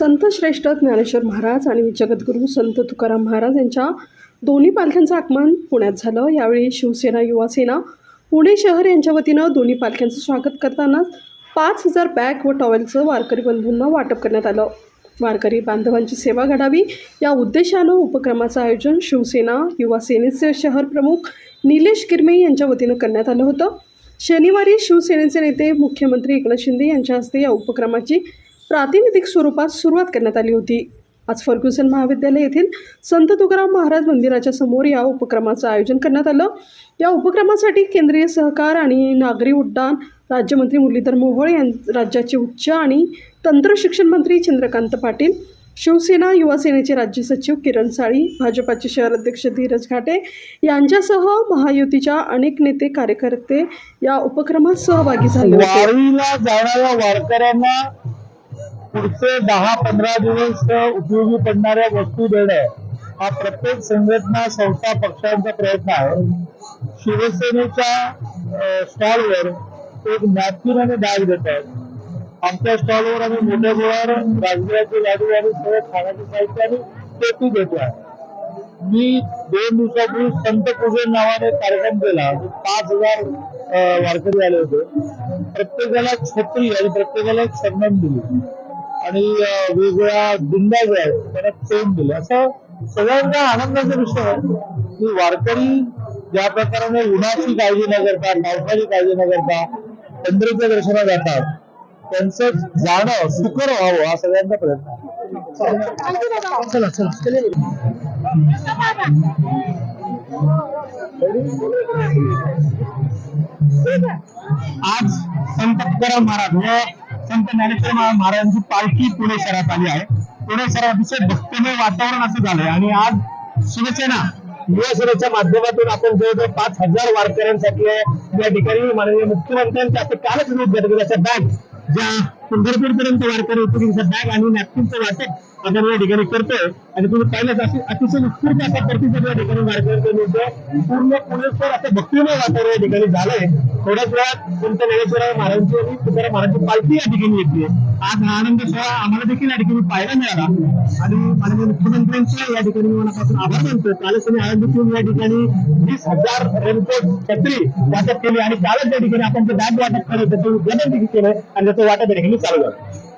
संत श्रेष्ठ ज्ञानेश्वर महाराज आणि जगद्गुरू संत तुकाराम महाराज यांच्या दोन्ही पालख्यांचं आगमन पुण्यात झालं. यावेळी शिवसेना युवा सेना पुणे शहर यांच्या वतीनं दोन्ही पालख्यांचं स्वागत करताना पाच हजार बॅग व टॉवेलचं वारकरी बंधूंना वाटप करण्यात आलं. वारकरी बांधवांची सेवा घडावी या उद्देशानं उपक्रमाचं आयोजन शिवसेना युवा सेनेचे शहर प्रमुख निलेश किरमे यांच्या वतीनं करण्यात आलं होतं. शनिवारी शिवसेनेचे नेते मुख्यमंत्री एकनाथ शिंदे यांच्या हस्ते या उपक्रमाची प्रातिनिधिक स्वरूपात सुरुवात करण्यात आली होती. आज फर्ग्युसन महाविद्यालय येथील संत तुकाराम महाराज मंदिराच्या समोर या उपक्रमाचं आयोजन करण्यात आलं. या उपक्रमासाठी केंद्रीय सहकार आणि नागरी उड्डाण राज्यमंत्री मुरलीधर मोहोळ यां राज्याचे उच्च आणि तंत्र शिक्षण मंत्री चंद्रकांत पाटील शिवसेना युवा सेनेचे राज्य सचिव किरण साळी भाजपाचे शहर अध्यक्ष धीरज घाटे यांच्यासह महायुतीच्या अनेक नेते कार्यकर्ते या उपक्रमात सहभागी झाले होते. वारीला जाणाऱ्या वारकऱ्यांना पुढचे दहा पंधरा दिवस उपयोगी पडणाऱ्या वस्तू देणं हा प्रत्येक संघटना संस्था पक्षांचा प्रयत्न आहे. शिवसेनेच्या स्टॉलवर एक नॅपकिन आणि बॅग देतात. आमच्या स्टॉलवर आम्ही मोठ्या गोळ्यावर राजगिराचे लाडू आणि सगळं खाण्याचे साहित्य आणि पेटी देतो आहे. मी दोन दिवसापूर्वी संत पूजन नावाने कार्यक्रम केला. पाच हजार वारकरी आले होते. प्रत्येकाला छत्री आणि प्रत्येकाला एक सन्मान दिली. आणि वेगवेगळ्या दिंड्या ज्या आहेत. त्यांना तोंड दिलं. असं सगळ्यांना आनंदाचा विषय आहे की वारकरी ज्या प्रकाराने उन्हाची काळजी न करता पावसाची काळजी न करता चंद्रेच्या दर्शनात जातात त्यांचं जाणं सुकर व्हावं हा सगळ्यांचा प्रयत्न आहे. चला चला आज संत तुकाराम महाराज संत ज्ञानेश्वर महाराजांची पालखी पुणे शहरात आली आहे. पुणे शहरात अतिशय भक्तिमय वातावरण असं झालंय. आणि आज शिवसेना युवासेनेच्या माध्यमातून आपण जवळजवळ पाच हजार वारकऱ्यांसाठी या ठिकाणी माननीय मुख्यमंत्र्यांच्या हस्ते कालच उद्घाटन केलं बॅग ज्या पंढरपूर पर्यंत वारकरी होतील बॅग आणि नॅपकिनचं वाटप आपण या ठिकाणी करतोय. आणि तुम्ही पाहिलं असे अतिशय उत्स्फूर्त असा प्रतिसाद या ठिकाणी वारकऱ्यांचा मिळतोय पूर्ण पुणेश्वर असं भक्तिमय वातावरण या ठिकाणी झालंय. थोड्याच वेळात संत ज्ञानेश्वराय महाराजांची आणि तुकाराम महाराजांची पालखी या ठिकाणी येते. आज हा आनंद सोहळा आम्हाला देखील या ठिकाणी पाहायला मिळाला. आणि माननीय मुख्यमंत्र्यांचा या ठिकाणी मनापासून आभार मानतो. कालच त्यांनी घेऊन या ठिकाणी वीस हजार रेनकोट छत्री वाटप केली आणि कालच या ठिकाणी आपण जे बॅग वाटप करत त्याचं उद्घाटन देखील केलं आणि त्याचं वाटप या ठिकाणी चालू झालं.